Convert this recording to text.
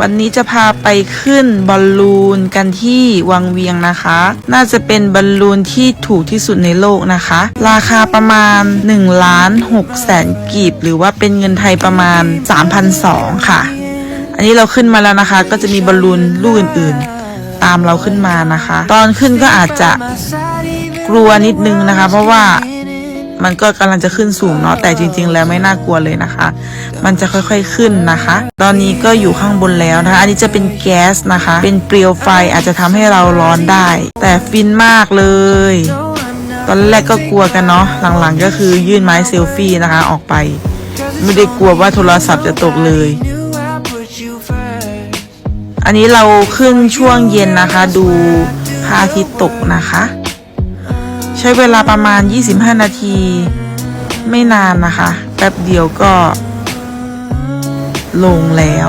วันนี้จะพาไปขึ้นบอลลูนกันที่วังเวียงนะคะ น่าจะเป็นบอลลูนที่ถูกที่สุดในโลกนะคะ ราคาประมาณ1ล้าน6แสนกีบ หรือว่าเป็นเงินไทยประมาณ 3,200 ค่ะ อันนี้เราขึ้นมาแล้วนะคะ ก็จะมีบอลลูนลูกอื่นๆ ตามเราขึ้นมานะคะ ตอนขึ้นก็อาจจะกลัวนิดนึงนะคะ เพราะว่า มันก็กำลังจะขึ้นสูงเนาะแต่จริง ๆ แล้วไม่น่ากลัวเลยนะคะ มันจะค่อยๆขึ้นนะคะ ตอนนี้ก็อยู่ข้างบนแล้วนะคะ อันนี้จะเป็นแก๊สนะคะ เป็นเปลวไฟอาจจะทำให้เราร้อนได้ แต่ฟินมากเลย ตอนแรกก็กลัวกันเนาะหลังๆก็คือยื่นไม้เซลฟี่นะคะออกไป ไม่ได้กลัวว่าโทรศัพท์จะตกเลยอันนี้เราขึ้นช่วงเย็นนะคะ ดูพระอาทิตย์ตกนะคะใช้เวลาประมาณ 25 นาที ไม่นานนะคะ แป๊บเดียวก็ลงแล้ว